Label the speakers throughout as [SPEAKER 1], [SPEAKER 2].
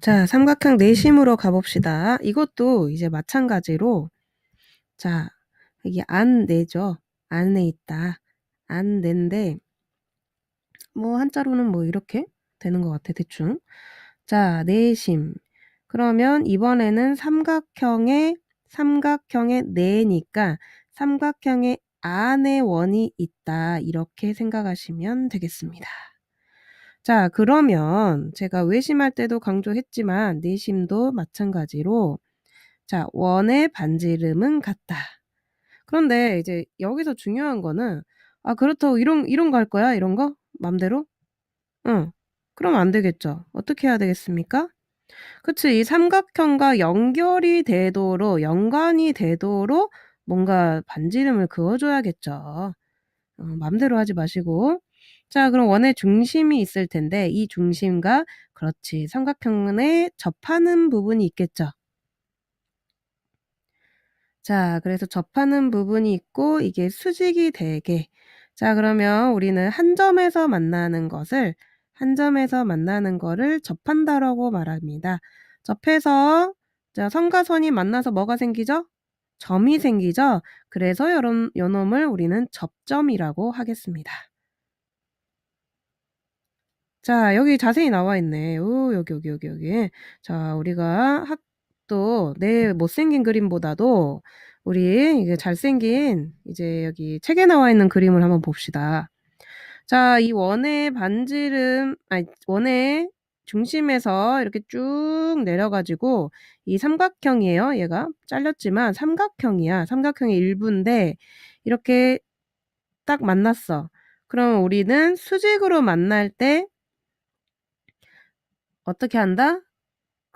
[SPEAKER 1] 자 삼각형 내심으로 가 봅시다. 이것도 이제 마찬가지로 자 여기 안내죠. 안에 있다. 안내인데 뭐 한자로는 뭐 이렇게 되는 것 같아 대충. 자 내심. 그러면 이번에는 삼각형의 삼각형의 내니까 삼각형의 안에 원이 있다. 이렇게 생각하시면 되겠습니다. 자 그러면 제가 외심할 때도 강조했지만 내심도 마찬가지로 자 원의 반지름은 같다. 그런데 이제 여기서 중요한 거는 아 그렇다고 이런 이런 거 할 거야? 이런 거? 맘대로? 응. 그러면 안 되겠죠. 어떻게 해야 되겠습니까? 그치. 이 삼각형과 연결이 되도록 연관이 되도록 뭔가 반지름을 그어 줘야겠죠. 어 맘대로 하지 마시고. 자 그럼 원의 중심이 있을 텐데 이 중심과 그렇지 삼각형에 접하는 부분이 있겠죠. 자 그래서 접하는 부분이 있고 이게 수직이 되게 자 그러면 우리는 한 점에서 만나는 것을 한 점에서 만나는 거를 접한다라고 말합니다. 접해서 자 선과 선이 만나서 뭐가 생기죠? 점이 생기죠. 그래서 요런 요놈을 우리는 접점이라고 하겠습니다. 자 여기 자세히 나와 있네. 오 여기, 여기, 여기, 여기. 자 우리가 학도 내 못생긴 그림보다도 우리 이게 잘생긴 이제 여기 책에 나와 있는 그림을 한번 봅시다. 자 이 원의 반지름 아니 원의 중심에서 이렇게 쭉 내려 가지고 이 삼각형이에요 얘가. 잘렸지만 삼각형이야. 삼각형의 일부인데 이렇게 딱 만났어. 그러면 우리는 수직으로 만날 때 어떻게 한다?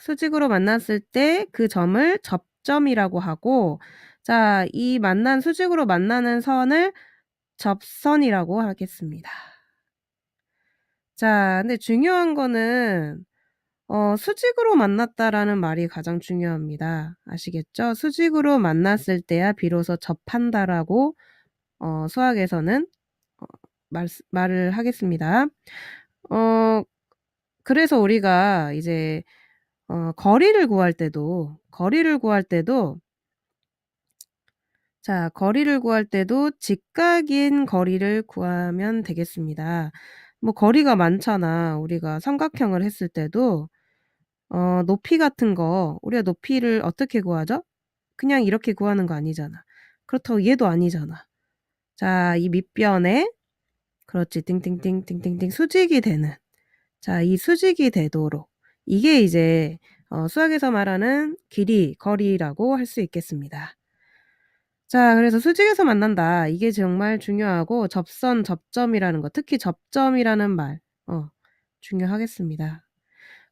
[SPEAKER 1] 수직으로 만났을 때 그 점을 접점이라고 하고 자 이 만난 수직으로 만나는 선을 접선이라고 하겠습니다. 자 근데 중요한 거는 어 수직으로 만났다라는 말이 가장 중요합니다. 아시겠죠? 수직으로 만났을 때야 비로소 접한다라고 어 수학에서는 어 말쓰 말을 하겠습니다. 어 그래서 우리가 이제 어 거리를 구할 때도 거리를 구할 때도 자 거리를 구할 때도 직각인 거리를 구하면 되겠습니다. 뭐 거리가 많잖아. 우리가 삼각형을 했을 때도 어 높이 같은 거 우리가 높이를 어떻게 구하죠? 그냥 이렇게 구하는 거 아니잖아. 그렇다고 얘도 아니잖아. 자 이 밑변에 그렇지 띵띵띵 띵띵띵 수직이 되는 자 이 수직이 되도록 이게 이제 어 수학에서 말하는 길이, 거리라고 할 수 있겠습니다. 자 그래서 수직에서 만난다. 이게 정말 중요하고 접선, 접점이라는 거 특히 접점이라는 말 어 중요하겠습니다.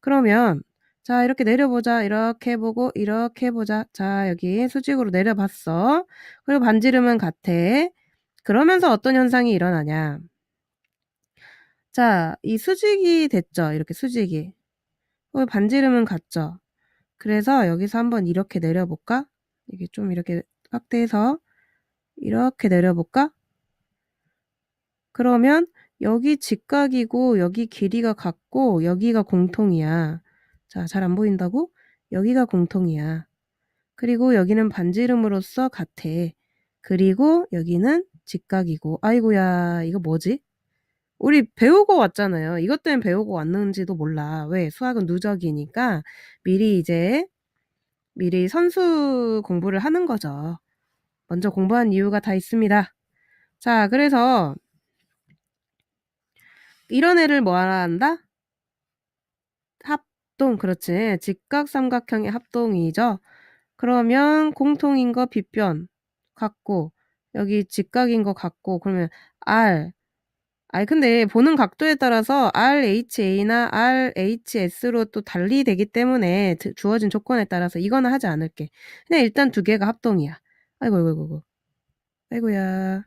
[SPEAKER 1] 그러면 자 이렇게 내려보자. 이렇게 보고 이렇게 해 보자. 자 여기 수직으로 내려봤어. 그리고 반지름은 같아. 그러면서 어떤 현상이 일어나냐. 자 이 수직이 됐죠. 이렇게 수직이. 어 반지름은 같죠. 그래서 여기서 한번 이렇게 내려볼까? 이게 좀 이렇게 확대해서 이렇게 내려볼까? 그러면 여기 직각이고 여기 길이가 같고 여기가 공통이야. 자 잘 안 보인다고? 여기가 공통이야. 그리고 여기는 반지름으로서 같아. 그리고 여기는 직각이고 아이고야 이거 뭐지? 우리 배우고 왔잖아요. 이것 때문에 배우고 왔는지도 몰라. 왜? 수학은 누적이니까 미리 이제 미리 선수 공부를 하는 거죠. 먼저 공부한 이유가 다 있습니다. 자 그래서 이런 애를 뭐라 한다? 합동 그렇지. 직각삼각형의 합동이죠. 그러면 공통인 거 빗변 같고 여기 직각인 거 같고 그러면 R 아이 근데 보는 각도에 따라서 RHA나 RHS로 또 달리 되기 때문에 드 주어진 조건에 따라서 이거는 하지 않을게. 그냥 일단 두 개가 합동이야. 아이고, 아이고, 아이고. 아이고야.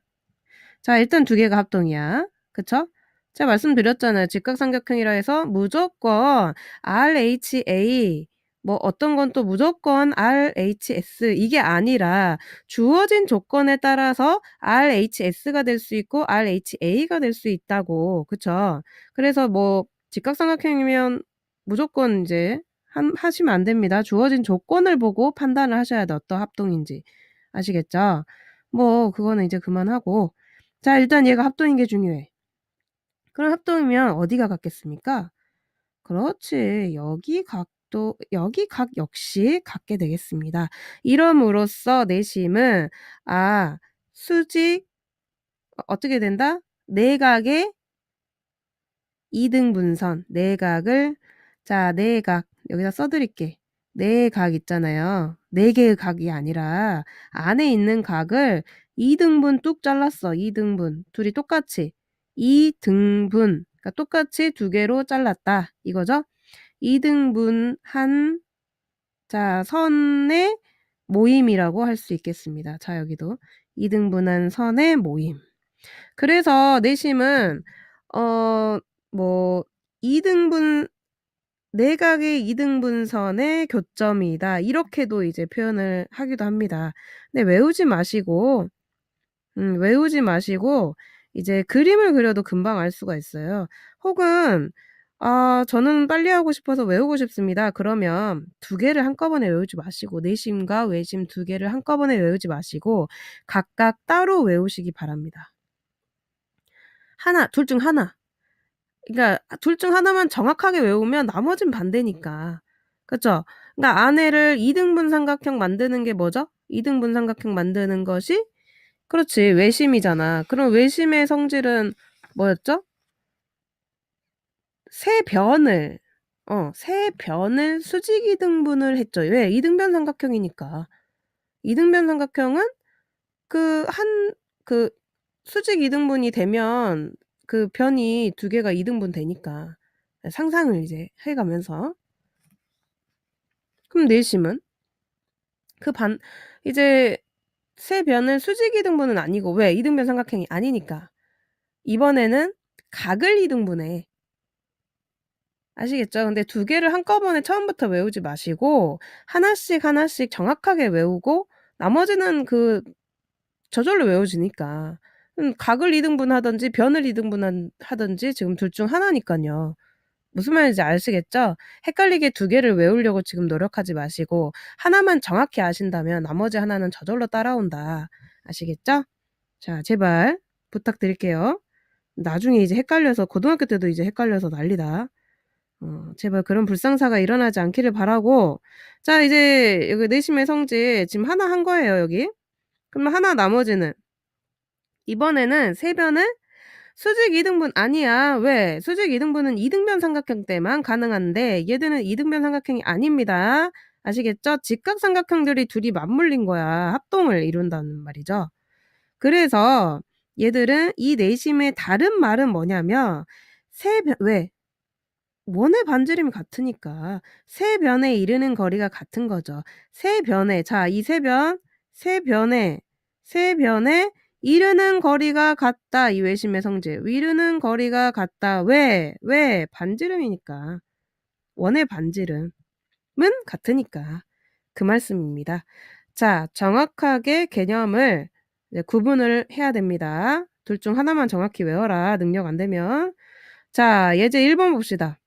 [SPEAKER 1] 자 일단 두 개가 합동이야. 그쵸? 제가 말씀드렸잖아요. 직각삼각형이라 해서 무조건 RHA 뭐 어떤 건 또 무조건 RHS 이게 아니라 주어진 조건에 따라서 RHS가 될 수 있고 RHA가 될 수 있다고. 그쵸? 그래서 뭐 직각삼각형이면 무조건 인제 한 하시면 안 됩니다. 주어진 조건을 보고 판단을 하셔야 돼. 어떤 합동인지. 아시겠죠? 뭐 그거는 이제 그만하고 자 일단 얘가 합동인 게 중요해. 그럼 합동이면 어디가 같겠습니까? 그렇지. 여기 각 도 여기 각 역시 같게 되겠습니다. 이럼으로써 내심은 아 수직 어 어떻게 된다? 내각의 이등분선 내각을 자 내각 여기다 써 드릴게. 내각 있잖아요. 4개의 각이 아니라 안에 있는 각을 2등분 뚝 잘랐어. 2등분. 둘이 똑같이 2등분 그러니까 똑같이 2개로 잘랐다. 이거죠? 2등분한 자 선의 모임이라고 할 수 있겠습니다. 자 여기도 2등분한 선의 모임. 그래서 내심은 어 뭐 2등분 내각의 2등분선의 교점이다. 이렇게도 이제 표현을 하기도 합니다. 근데 외우지 마시고 음 외우지 마시고 이제 그림을 그려도 금방 알 수가 있어요. 혹은 아 저는 빨리 하고 싶어서 외우고 싶습니다. 그러면 2 개를 한꺼번에 외우지 마시고 내심과 외심 2 개를 한꺼번에 외우지 마시고 각각 따로 외우시기 바랍니다. 하나, 둘중 하나. 그러니까 둘중 하나만 정확하게 외우면 나머진 반대니까. 그쵸? 그러니까 안에를 2 등분 삼각형 만드는 게 뭐죠? 2 등분 삼각형 만드는 것이 그렇지 외심이잖아. 그럼 외심의 성질은 뭐였죠? 세 변을 어 세 변을 수직 이 등분을 했죠. 왜? 이등변 삼각형이니까. 이등변 삼각형은 그 한 그 수직 이등분이 되면 그 변이 2 개가 이등분 되니까. 상상을 이제 해 가면서. 그럼 내심은? 그 반 이제 세 변을 수직 이등분은 아니고 왜? 이등변 삼각형이 아니니까. 이번에는 각을 이등분해. 아시겠죠? 근데 2 개를 한꺼번에 처음부터 외우지 마시고 하나씩 하나씩 정확하게 외우고 나머지는 그 저절로 외워지니까. 음 각을 이등분 하든지 변을 이등분 하든지 지금 둘 중 하나니깐요. 무슨 말인지 아시겠죠? 헷갈리게 2 개를 외우려고 지금 노력하지 마시고 하나만 정확히 아신다면 나머지 하나는 저절로 따라온다. 아시겠죠? 자 제발 부탁드릴게요. 나중에 이제 헷갈려서 고등학교 때도 이제 헷갈려서 난리다. 어 제발 그런 불상사가 일어나지 않기를 바라고 자 이제 여기 내심의 성질 지금 하나 한 거예요 여기. 그러면 하나 나머지는 이번에는 세 변을 수직 이등분 아니야. 왜? 수직 이등분은 이등변 삼각형 때만 가능한데 얘들은 이등변 삼각형이 아닙니다. 아시겠죠? 직각 삼각형들이 둘이 맞물린 거야. 합동을 이룬다는 말이죠. 그래서 얘들은 이 내심의 다른 말은 뭐냐면 세 변 왜? 원의 반지름이 같으니까 세 변에 이르는 거리가 같은 거죠. 세 변에 자 이 세 변, 세 변에 세 변에 이르는 거리가 같다. 이 외심의 성질. 이르는 거리가 같다. 왜? 왜? 반지름이니까. 원의 반지름은 같으니까. 그 말씀입니다. 자 정확하게 개념을 구분을 해야 됩니다. 둘 중 하나만 정확히 외워라. 능력 안 되면. 자 예제 1번 봅시다.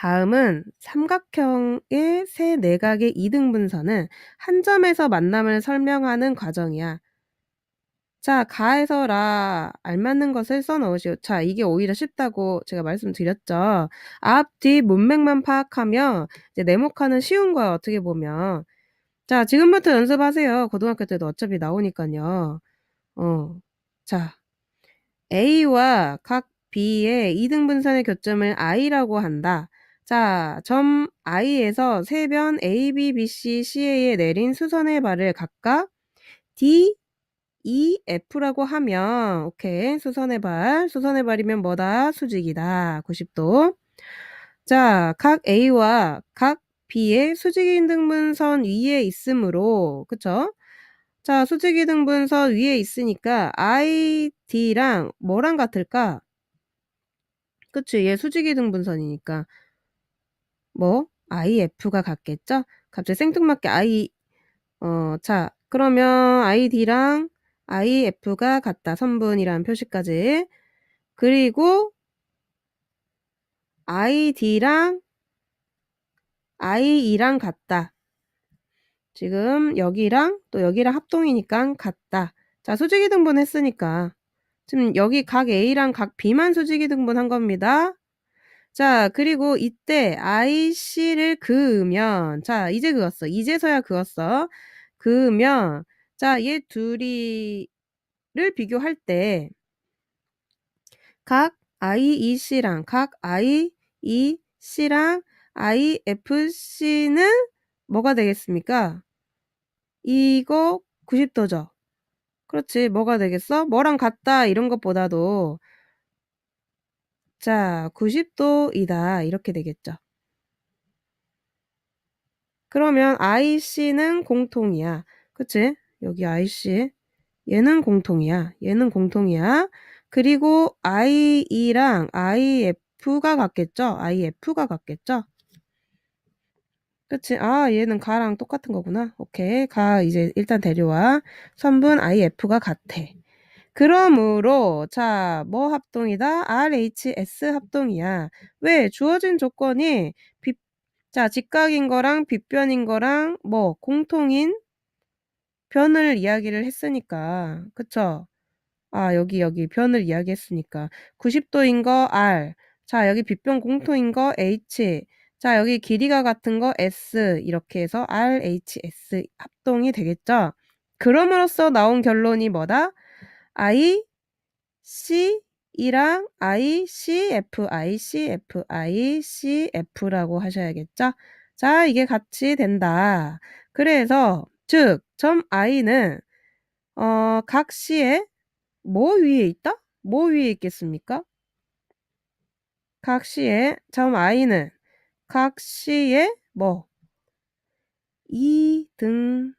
[SPEAKER 1] 다음은 삼각형의 세 내각의 이등분선은 한 점에서 만남을 설명하는 과정이야. 자 가에서 라 알맞는 것을 써 넣으시오. 자 이게 오히려 쉽다고 제가 말씀드렸죠. 앞, 뒷 문맥만 파악하면 이제 네모칸은 쉬운 거예요 어떻게 보면. 자 지금부터 연습하세요. 고등학교 때도 어차피 나오니깐요. 어. 자 A와 각 B의 이등분선의 교점을 I라고 한다. 자 점 I에서 세변 A, B, B, C, C에 내린 수선의 발을 각각 D, E, F라고 하면 오케이. 수선의 발. 수선의 발이면 뭐다? 수직이다. 90도. 자 각 A와 각 B의 수직 이등분선 위에 있으므로 그쵸? 자 수직 이 등분선 위에 있으니까 I, D랑 뭐랑 같을까? 그치. 얘 수직 이 등분선이니까. 뭐 IF가 같겠죠? 갑자기 생뚱맞게 I 어 자 그러면 ID랑 IF가 같다. 선분이라는 표시까지. 그리고 ID랑 i2랑 같다. 지금 여기랑 또 여기랑 합동이니까 같다. 자, 수직이 등분 했으니까 지금 여기 각 A랑 각 B만 수직이 등분한 겁니다. 자, 그리고 이때 IC를 그으면 자, 이제 그었어. 이제서야 그었어. 그으면 자, 얘 둘이를 비교할 때 각 IEC랑 각 IEC랑 IFC는 뭐가 되겠습니까? 이거 90도죠. 그렇지. 뭐가 되겠어? 뭐랑 같다 이런 것보다도 자, 90도이다 이렇게 되겠죠. 그러면 IC는 공통이야. 그치? 여기 IC 얘는 공통이야. 얘는 공통이야. 그리고 IE랑 IF가 같겠죠? IF가 같겠죠? 그치? 아, 얘는 가랑 똑같은 거구나. 오케이. 가 이제 일단 데려와. 선분 IF가 같아. 그러므로 자, 뭐 합동이다? RHS 합동이야. 왜? 주어진 조건이 빗, 자, 직각인 거랑 빗변인 거랑 뭐 공통인 변을 이야기를 했으니까. 그쵸? 아, 여기 여기 변을 이야기했으니까. 90도인 거 R. 자, 여기 빗변 공통인 거 H. 자, 여기 길이가 같은 거 S. 이렇게 해서 RHS 합동이 되겠죠? 그럼으로써 나온 결론이 뭐다? I, C, 이랑 ICF, ICF, ICF라고 하셔야겠죠? 자, 이게 같이 된다. 그래서 즉, 점 I는 어, 각 C에 뭐 위에 있다? 뭐 위에 있겠습니까? 각 C에 점 I는 각 C에 뭐? 이등분선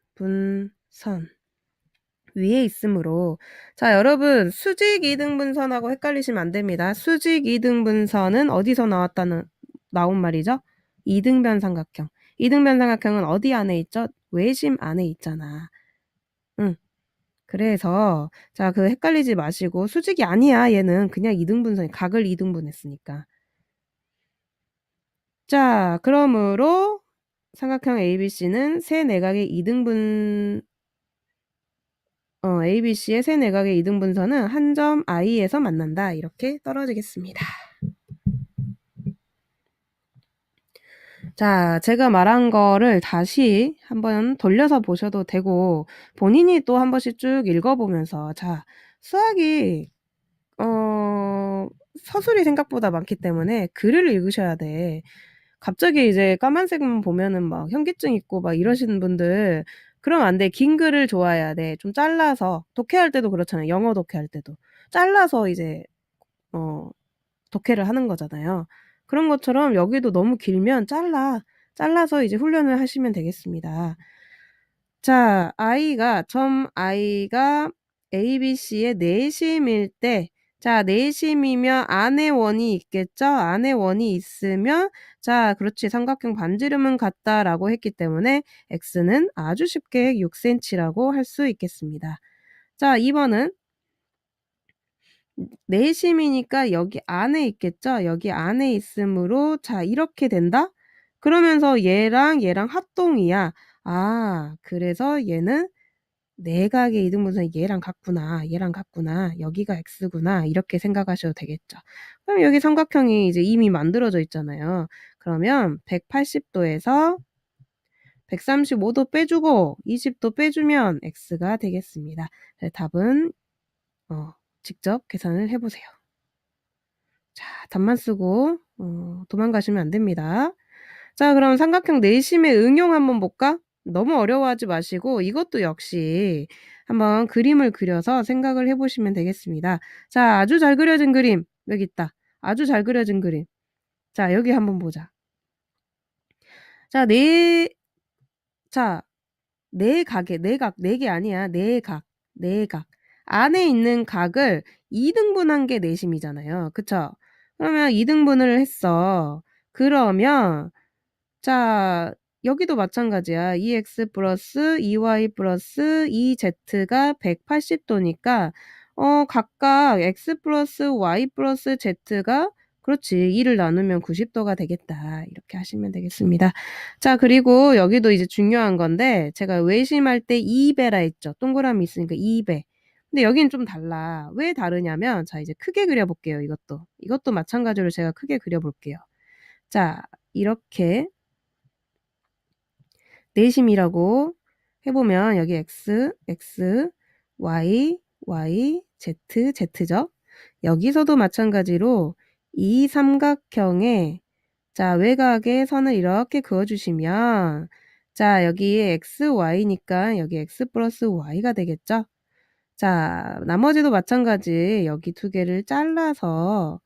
[SPEAKER 1] 위에 있으므로 자 여러분 수직 이등분선하고 헷갈리시면 안 됩니다. 수직 이등분선은 어디서 나왔다는 나온 말이죠? 이등변 삼각형. 이등변 삼각형은 어디 안에 있죠? 외심 안에 있잖아. 응. 그래서 자 그 헷갈리지 마시고 수직이 아니야 얘는 그냥 이등분선이 각을 이등분했으니까. 자 그러므로 삼각형 ABC는 세 내각의 이등분 어, ABC의 세 내각의 이등 분선은 한 점 I에서 만난다. 이렇게 떨어지겠습니다. 자, 제가 말한 거를 다시 한번 돌려서 보셔도 되고 본인이 또 한 번씩 쭉 읽어보면서 자, 수학이 어, 서술이 생각보다 많기 때문에 글을 읽으셔야 돼. 갑자기 이제 까만색만 보면은 막 현기증 있고 막 이러시는 분들 그러면 안 돼. 긴 글을 좋아해야 돼. 좀 잘라서 독해할 때도 그렇잖아요. 영어 독해할 때도 잘라서 이제 어 독해를 하는 거잖아요. 그런 것처럼 여기도 너무 길면 잘라 잘라서 이제 훈련을 하시면 되겠습니다. 자, i가 점 i가 ABC의 내심일 때 자, 내심이면 안에 원이 있겠죠? 안에 원이 있으면 자, 그렇지. 삼각형 반지름은 같다라고 했기 때문에 x는 아주 쉽게 6cm라고 할 수 있겠습니다. 자, 2번은 내심이니까 여기 안에 있겠죠? 여기 안에 있으므로 자, 이렇게 된다? 그러면서 얘랑 얘랑 합동이야. 아, 그래서 얘는 내각의 이등분선이 얘랑 같구나. 얘랑 같구나. 여기가 x구나. 이렇게 생각하셔도 되겠죠. 그럼 여기 삼각형이 이제 이미 만들어져 있잖아요. 그러면 180도에서 135도 빼주고 20도 빼주면 x가 되겠습니다. 답은 어, 직접 계산을 해보세요. 자, 답만 쓰고 어, 도망가시면 안 됩니다. 자, 그럼 삼각형 내심의 응용 한번 볼까? 너무 어려워하지 마시고 이것도 역시 한번 그림을 그려서 생각을 해보시면 되겠습니다. 자, 아주 잘 그려진 그림 여기 있다. 아주 잘 그려진 그림. 자, 여기 한번 보자. 자, 네, 자, 네 각에, 네 각, 네 개 아니야. 네 각, 네 각. 안에 있는 각을 2등분한 게 내심이잖아요. 그쵸? 그러면 2등분을 했어. 그러면, 자, 여기도 마찬가지야. 2x 플러스 2y 플러스 2z가 180도니까 어, 각각 x 플러스 y 플러스 z가 그렇지. 2를 나누면 90도가 되겠다. 이렇게 하시면 되겠습니다. 자, 그리고 여기도 이제 중요한 건데 제가 외심할 때 2배라 했죠. 동그라미 있으니까 2배. 근데 여기는 좀 달라. 왜 다르냐면 자, 이제 크게 그려 볼게요. 이것도. 이것도 마찬가지로 제가 크게 그려 볼게요. 자, 이렇게 내심이라고 해보면 여기 x, x, y, y, z, z죠. 여기서도 마찬가지로 이 삼각형에 자 외곽에 선을 이렇게 그어주시면 자 여기 x, y니까 여기 x 플러스 y가 되겠죠. 자 나머지도 마찬가지 여기 두 개를 잘라서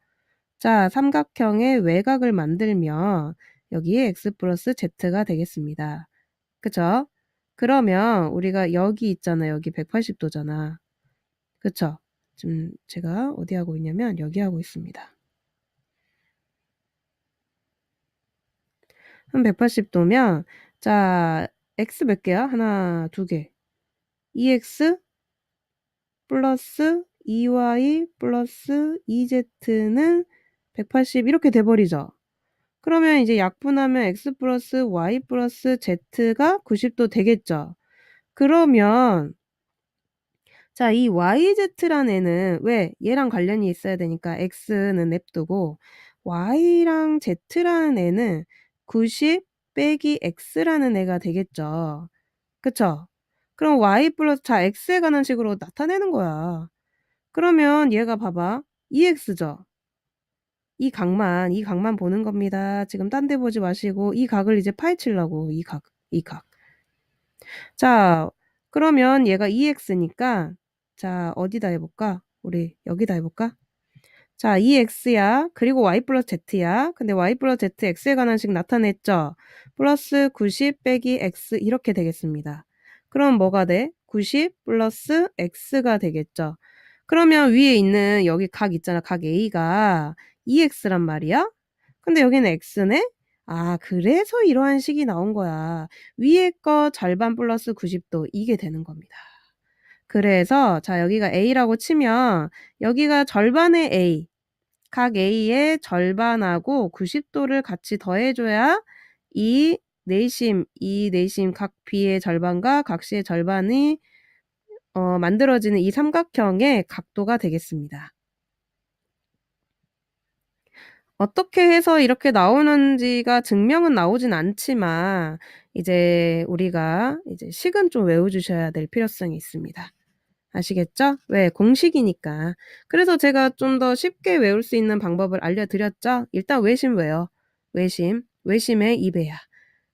[SPEAKER 1] 자 삼각형의 외곽을 만들면 여기에 x 플러스 z가 되겠습니다. 그쵸? 그러면 우리가 여기 있잖아요. 여기 180도잖아. 그쵸? 지금 제가 어디 하고 있냐면 여기 하고 있습니다. 한 180도면 자 x 몇 개야? 하나, 두 개. 2x 플러스 2y 플러스 2z는 180 이렇게 돼버리죠. 그러면 이제 약분하면 x 플러스 y 플러스 z가 90도 되겠죠. 그러면 자, 이 yz라는 애는 왜 얘랑 관련이 있어야 되니까 x는 냅두고 y랑 z라는 애는 90 빼기 x라는 애가 되겠죠. 그쵸? 그럼 y 플러스 자 x에 관한 식으로 나타내는 거야. 그러면 얘가 봐봐. 2x죠. 이 각만 이 각만 보는 겁니다. 지금 딴 데 보지 마시고 이 각을 이제 파헤치려고 이 각, 이 각. 자, 그러면 얘가 2x니까 자, 어디다 해볼까? 우리 여기다 해볼까? 자, 2x야. 그리고 y 플러스 z야. 근데 y 플러스 z x에 관한 식 나타냈죠? 플러스 90 빼기 x 이렇게 되겠습니다. 그럼 뭐가 돼? 90 플러스 x가 되겠죠? 그러면 위에 있는 여기 각 있잖아. 각 a가 2x란 말이야? 근데 여기는 x네? 아, 그래서 이러한 식이 나온 거야. 위에 거 절반 플러스 90도 이게 되는 겁니다. 그래서 자 여기가 a라고 치면 여기가 절반의 a 각 a의 절반하고 90도를 같이 더해줘야 이 내심 이 내심 각 b의 절반과 각 c의 절반이 어, 만들어지는 이 삼각형의 각도가 되겠습니다. 어떻게 해서 이렇게 나오는지가 증명은 나오진 않지만 이제 우리가 이제 식은 좀 외워주셔야 될 필요성이 있습니다. 아시겠죠? 왜? 공식이니까. 그래서 제가 좀 더 쉽게 외울 수 있는 방법을 알려드렸죠? 일단 외심 외요. 외심. 외심의 2배야.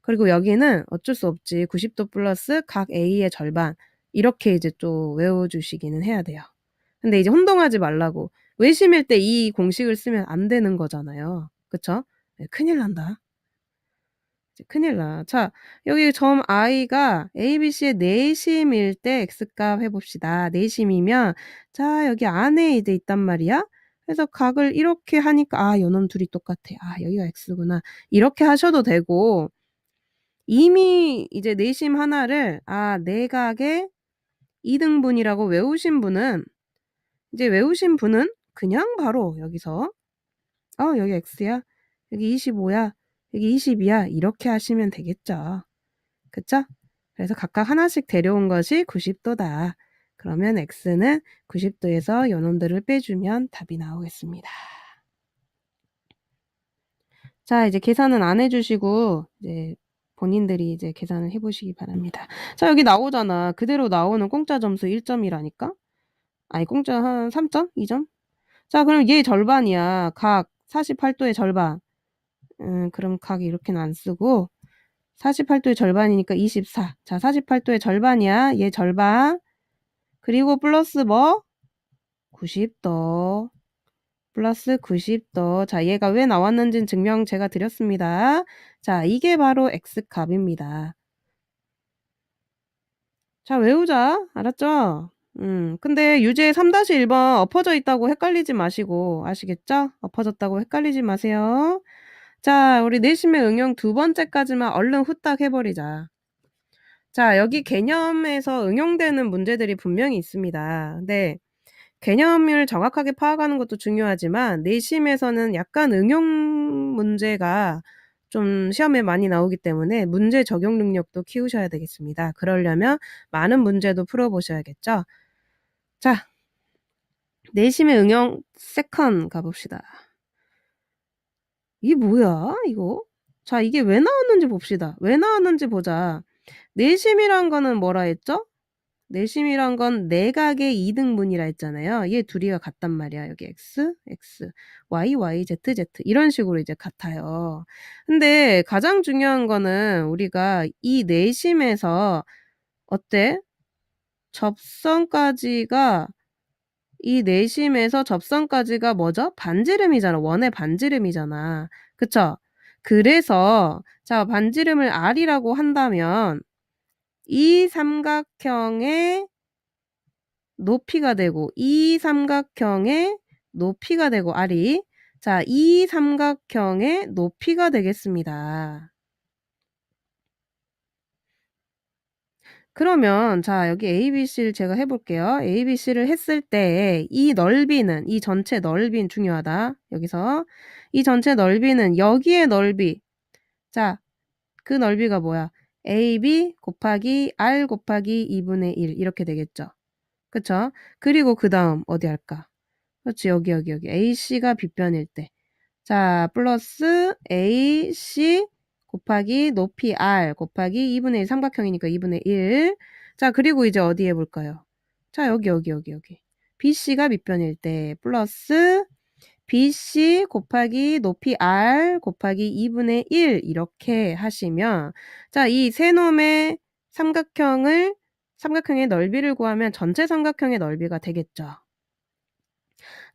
[SPEAKER 1] 그리고 여기는 어쩔 수 없지. 90도 플러스 각 A의 절반. 이렇게 이제 또 외워주시기는 해야 돼요. 근데 이제 혼동하지 말라고. 외심일 때 이 공식을 쓰면 안 되는 거잖아요. 그쵸? 네, 큰일 난다. 큰일 나. 자, 여기 점 i가 ABC의 내심일 때 x값 해봅시다. 내심이면 자, 여기 안에 이제 있단 말이야. 그래서 각을 이렇게 하니까 아, 요놈 둘이 똑같아. 아, 여기가 x구나. 이렇게 하셔도 되고 이미 이제 내심 하나를 아, 내각의 2등분이라고 외우신 분은 이제 외우신 분은 그냥 바로 여기서 어, 여기 x야. 여기 25야. 여기 20이야. 이렇게 하시면 되겠죠. 그쵸? 그래서 각각 하나씩 데려온 것이 90도다. 그러면 x는 90도에서 요놈들을 빼주면 답이 나오겠습니다. 자, 이제 계산은 안 해주시고, 이제 본인들이 이제 계산을 해보시기 바랍니다. 자, 여기 나오잖아. 그대로 나오는 공짜 점수 1점이라니까? 아니, 공짜 한 3점? 2점? 자, 그럼 얘 절반이야. 각 48도의 절반. 음, 그럼 각 이렇게는 안 쓰고 48도의 절반이니까 24. 자, 48도의 절반이야. 얘 절반. 그리고 플러스 뭐? 90도. 플러스 90도. 자, 얘가 왜 나왔는지는 증명 제가 드렸습니다. 자, 이게 바로 x값입니다. 자, 외우자. 알았죠? 음, 근데 유제 3-1번 엎어져 있다고 헷갈리지 마시고 아시겠죠? 엎어졌다고 헷갈리지 마세요. 자, 우리 내심의 응용 두 번째까지만 얼른 후딱 해버리자. 자, 여기 개념에서 응용되는 문제들이 분명히 있습니다. 근데 개념을 정확하게 파악하는 것도 중요하지만 내심에서는 약간 응용 문제가 좀 시험에 많이 나오기 때문에 문제 적용 능력도 키우셔야 되겠습니다. 그러려면 많은 문제도 풀어보셔야겠죠. 자, 내심의 응용 세컨 가봅시다. 이게 뭐야 이거? 자 이게 왜 나왔는지 봅시다. 왜 나왔는지 보자. 내심이란 거는 뭐라 했죠? 내심이란 건 내각의 이등분이라 했잖아요. 얘 둘이가 같단 말이야. 여기 x, x, y, y, z, z 이런 식으로 이제 같아요. 근데 가장 중요한 거는 우리가 이 내심에서 어때? 접선까지가 이 내심에서 접선까지가 뭐죠? 반지름이잖아. 원의 반지름이잖아. 그쵸? 그래서 자 반지름을 R이라고 한다면 이 삼각형의 높이가 되고 이 삼각형의 높이가 되고 R이 자, 이 삼각형의 높이가 되겠습니다. 그러면 자 여기 ABC를 제가 해볼게요. ABC를 했을 때 이 넓이는 이 전체 넓이는 중요하다. 여기서 이 전체 넓이는 여기의 넓이 자 그 넓이가 뭐야? AB 곱하기 R 곱하기 2분의 1 이렇게 되겠죠. 그쵸? 그리고 그 다음 어디 할까? 그렇지 여기 여기 여기 AC가 빗변일 때 자 플러스 AC 곱하기 높이 R 곱하기 2분의 1 삼각형이니까 2분의 1. 자, 그리고 이제 어디 해볼까요? 자, 여기, 여기, 여기, 여기. BC가 밑변일 때 플러스 BC 곱하기 높이 R 곱하기 2분의 1 이렇게 하시면 자, 이 세 놈의 삼각형을 삼각형의 넓이를 구하면 전체 삼각형의 넓이가 되겠죠.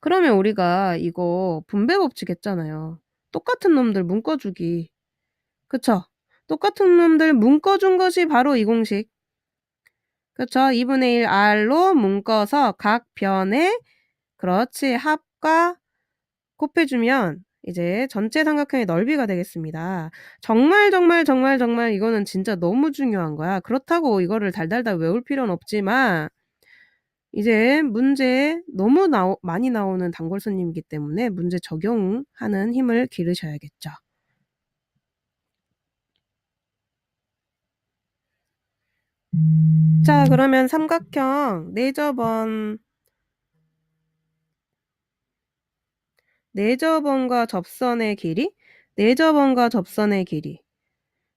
[SPEAKER 1] 그러면 우리가 이거 분배 법칙 했잖아요. 똑같은 놈들 묶어주기. 그쵸? 똑같은 놈들 묶어준 것이 바로 이 공식. 그쵸? 2분의 1 R로 묶어서 각 변의 그렇지 합과 곱해주면 이제 전체 삼각형의 넓이가 되겠습니다. 정말 정말 정말 정말 이거는 진짜 너무 중요한 거야. 그렇다고 이거를 달달달 외울 필요는 없지만 이제 문제 너무 나오, 많이 나오는 단골 손님이기 때문에 문제 적용하는 힘을 기르셔야겠죠. 자, 그러면 삼각형 내저번 내저번과 접선의 길이 내저번과 접선의 길이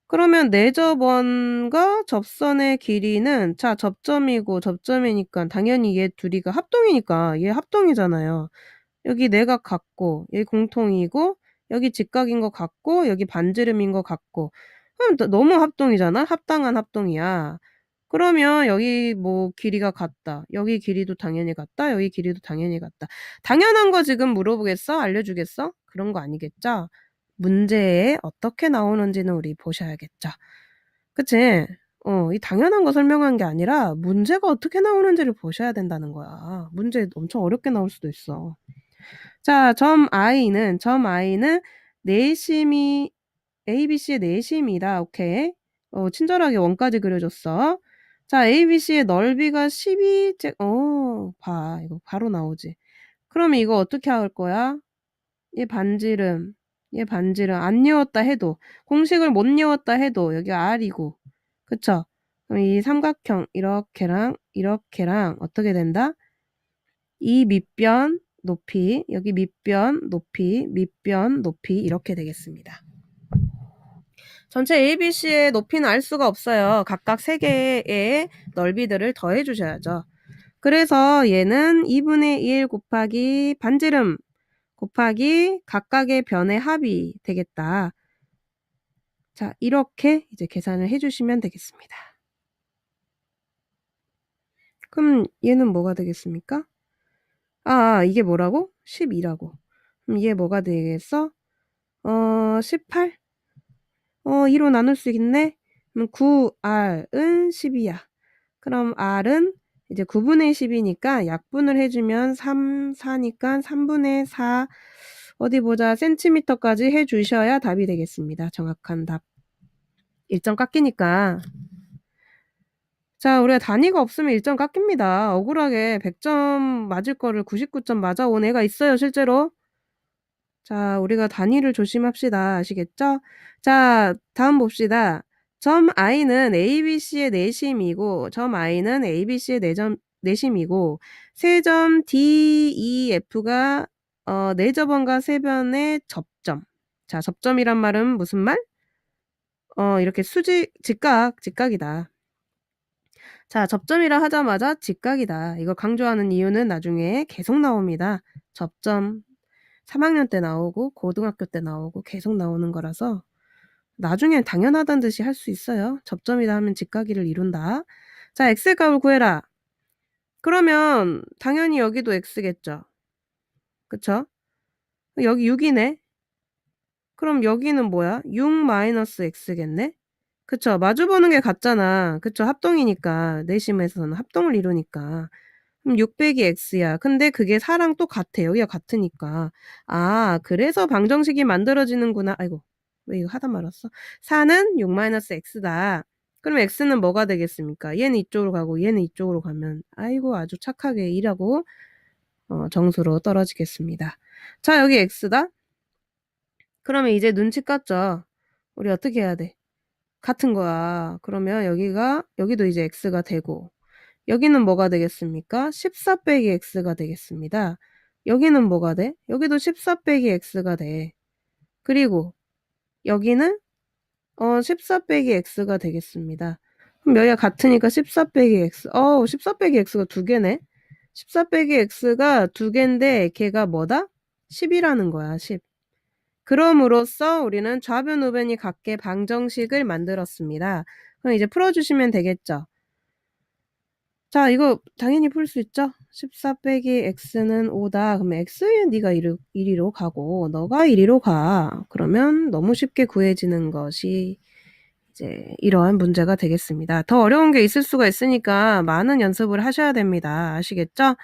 [SPEAKER 1] 그러면 내저번과 접선의 길이는 자 접점이고 접점이니까 당연히 얘 둘이가 합동이니까 얘 합동이잖아요. 여기 내각 같고 얘 공통이고 여기 직각인 것 같고 여기 반지름인 것 같고 그럼 너무 합동이잖아. 합당한 합동이야. 그러면 여기 뭐 길이가 같다. 여기 길이도 당연히 같다. 여기 길이도 당연히 같다. 당연한 거 지금 물어보겠어? 알려주겠어? 그런 거 아니겠죠? 문제에 어떻게 나오는지는 우리 보셔야겠죠. 그치? 어, 이 당연한 거 설명한 게 아니라 문제가 어떻게 나오는지를 보셔야 된다는 거야. 문제 엄청 어렵게 나올 수도 있어. 자, 점 i는 점 i는 내심이 ABC의 내심이다. 오케이. 어, 친절하게 원까지 그려줬어. 자, ABC의 넓이가 12 제, 어, 봐. 이거 바로 나오지. 그러면 이거 어떻게 할 거야? 얘 반지름, 얘 반지름 안 외웠다 해도, 공식을 못 외웠다 해도 여기 R이고, 그쵸? 그럼 이 삼각형 이렇게랑 이렇게랑 어떻게 된다? 이 밑변 높이, 여기 밑변 높이, 밑변 높이 이렇게 되겠습니다. 전체 ABC의 높이는 알 수가 없어요. 각각 3개의 넓이들을 더해 주셔야죠. 그래서 얘는 2분의 1 곱하기 반지름 곱하기 각각의 변의 합이 되겠다. 자, 이렇게 이제 계산을 해주시면 되겠습니다. 그럼 얘는 뭐가 되겠습니까? 아, 이게 뭐라고? 12라고. 그럼 얘 뭐가 되겠어? 어, 18? 어, 2로 나눌 수 있네? 그럼 9R은 10이야. 그럼 R은 이제 9분의 10이니까 약분을 해주면 3, 4니까 3분의 4 어디 보자 센티미터까지 해주셔야 답이 되겠습니다. 정확한 답. 1점 깎이니까 자, 우리가 단위가 없으면 1점 깎입니다. 억울하게 100점 맞을 거를 99점 맞아온 애가 있어요, 실제로. 자, 우리가 단위를 조심합시다. 아시겠죠? 자, 다음 봅시다. 점 i는 ABC의 내심이고 점 i는 ABC의 내점 내심이고 세점 DEF가 어, 네저번과 세변의 접점. 자, 접점이란 말은 무슨 말? 어, 이렇게 수직 직각, 직각이다. 자, 접점이라 하자마자 직각이다. 이걸 강조하는 이유는 나중에 계속 나옵니다. 접점 3학년 때 나오고 고등학교 때 나오고 계속 나오는 거라서 나중엔 당연하다는 듯이 할 수 있어요. 접점이다 하면 직각이를 이룬다. 자, x의 값을 구해라. 그러면 당연히 여기도 x겠죠. 그쵸? 여기 6이네. 그럼 여기는 뭐야? 6 마이너스 x겠네? 그쵸? 마주보는 게 같잖아. 그쵸? 합동이니까. 내심에서는 합동을 이루니까. 그럼 6 빼기 x야. 근데 그게 4랑 또 같아. 여기가 같으니까. 아, 그래서 방정식이 만들어지는구나. 아이고, 왜 이거 하다 말았어? 4는 6 마이너스 x다. 그럼 x는 뭐가 되겠습니까? 얘는 이쪽으로 가고 얘는 이쪽으로 가면 아이고 아주 착하게 일하고 어, 정수로 떨어지겠습니다. 자, 여기 x다. 그러면 이제 눈치 깠죠? 우리 어떻게 해야 돼? 같은 거야. 그러면 여기가 여기도 이제 x가 되고 여기는 뭐가 되겠습니까? 14 빼기 x가 되겠습니다. 여기는 뭐가 돼? 여기도 14 빼기 x가 돼. 그리고 여기는 어, 14 빼기 x가 되겠습니다. 그럼 여기가 같으니까 14 빼기 x. 어, 14 빼기 x가 두 개네. 14 빼기 x가 두 개인데 걔가 뭐다? 10이라는 거야, 10. 그럼으로써 우리는 좌변 우변이 같게 방정식을 만들었습니다. 그럼 이제 풀어주시면 되겠죠. 자, 이거 당연히 풀 수 있죠? 14 빼기 x는 5다. 그러면 x는 네가 1위, 로 가고 너가 1위로 가. 그러면 너무 쉽게 구해지는 것이 이제 이러한 문제가 되겠습니다. 더 어려운 게 있을 수가 있으니까 많은 연습을 하셔야 됩니다. 아시겠죠?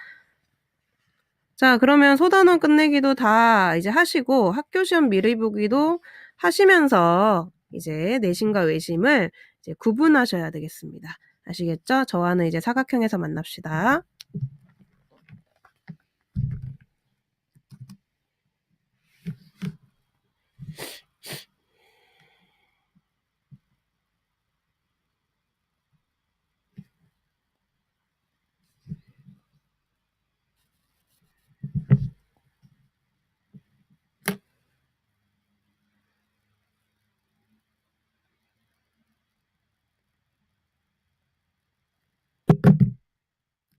[SPEAKER 1] 자, 그러면 소단원 끝내기도 다 이제 하시고 학교 시험 미리 보기도 하시면서 이제 내심과 외심을 이제 구분하셔야 되겠습니다. 아시겠죠? 저와는 이제 사각형에서 만납시다. Thank you.